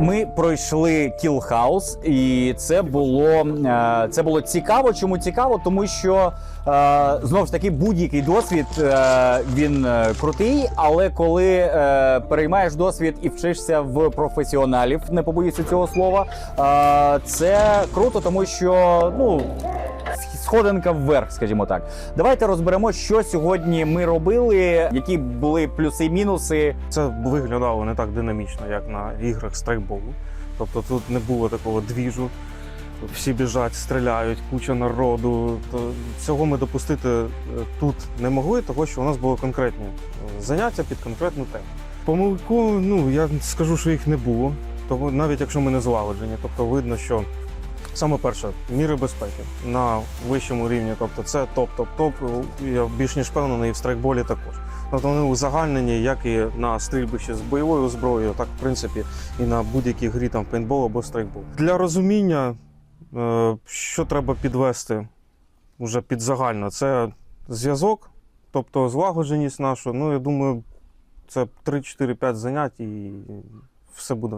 Ми пройшли кілхаус, і це було е, це було цікаво. Чому цікаво? Тому що е, знову ж таки будь-який досвід е, він крутий, але коли переймаєш досвід і вчишся в професіоналів, не побоюся цього слова, це круто, тому що ну. Сходинка вверх, скажімо так. Давайте розберемо, що сьогодні ми робили, які були плюси і мінуси. Це виглядало не так динамічно, як на іграх страйкболу. Тобто тут не було такого двіжу. Всі біжать, стріляють, куча народу. То цього ми допустити е, тут не могли, тому що у нас були конкретні е, заняття під конкретну тему. Помилку, ну я скажу, що їх не було. Тому навіть якщо ми не злагоджені, тобто видно, що саме перше міри безпеки на вищому рівні, тобто це топ-топ-топ. Я більш ніж впевнений, і в страйкболі також. Тобто вони узагальнені як і на стрільбищі з бойовою зброєю, так в принципі і на будь-якій грі там пейнтбол або страйкбол. Для розуміння, е, що треба підвести вже під загально, це зв'язок, тобто злагодженість нашу. Ну, я думаю, це 3-4-5 занять і все буде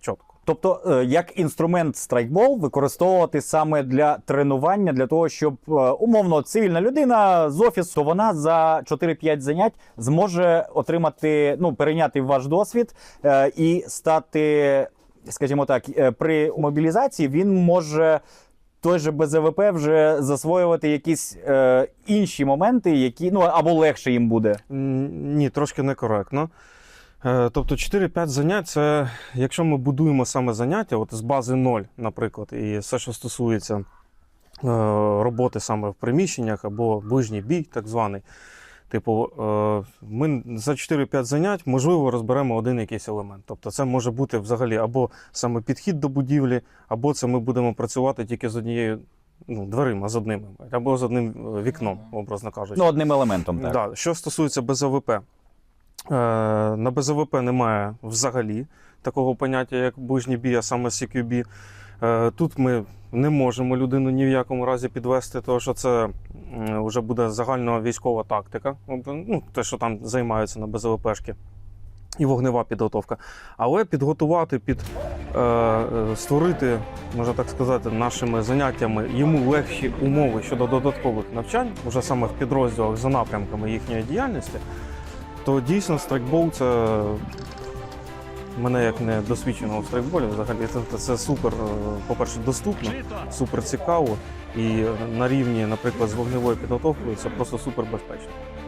чітко. Тобто, е, як інструмент страйкбол використовувати саме для тренування, для того, щоб е, умовно цивільна людина з офісу, вона за 4-5 занять зможе отримати, ну перейняти ваш досвід е, і стати, скажімо так, при мобілізації він може. Той же БЗВП вже засвоювати якісь е, інші моменти, які ну або легше їм буде. Ні, трошки некоректно. Е, Тобто 4-5 занять це якщо ми будуємо саме заняття, от з бази 0, наприклад, і все, що стосується е, роботи саме в приміщеннях або ближній бій, так званий. Типу, е, ми за 4-5 занять можливо розберемо один якийсь елемент. Тобто, це може бути взагалі або саме підхід до будівлі, або це ми будемо працювати тільки з однією ну, дверима, з одним, або з одним вікном, образно кажучи. Ну, одним елементом, так. Да. Що стосується БЗВП, е, на БЗВП немає взагалі такого поняття, як ближній бій, а саме CQB. Е, Тут ми не можемо людину ні в якому разі підвести, тому що це вже буде загальна військова тактика, ну, те, що там займаються на БЗВПшки. І вогнева підготовка. Але підготувати під е, е, створити, можна так сказати, нашими заняттями йому легші умови щодо додаткових навчань, вже саме в підрозділах за напрямками їхньої діяльності, то дійсно страйкбол це мене як не досвідченого в страйкболі, взагалі це, це супер, е, по-перше, доступно, супер цікаво. І на рівні, наприклад, з вогневою підготовкою це просто супер безпечно.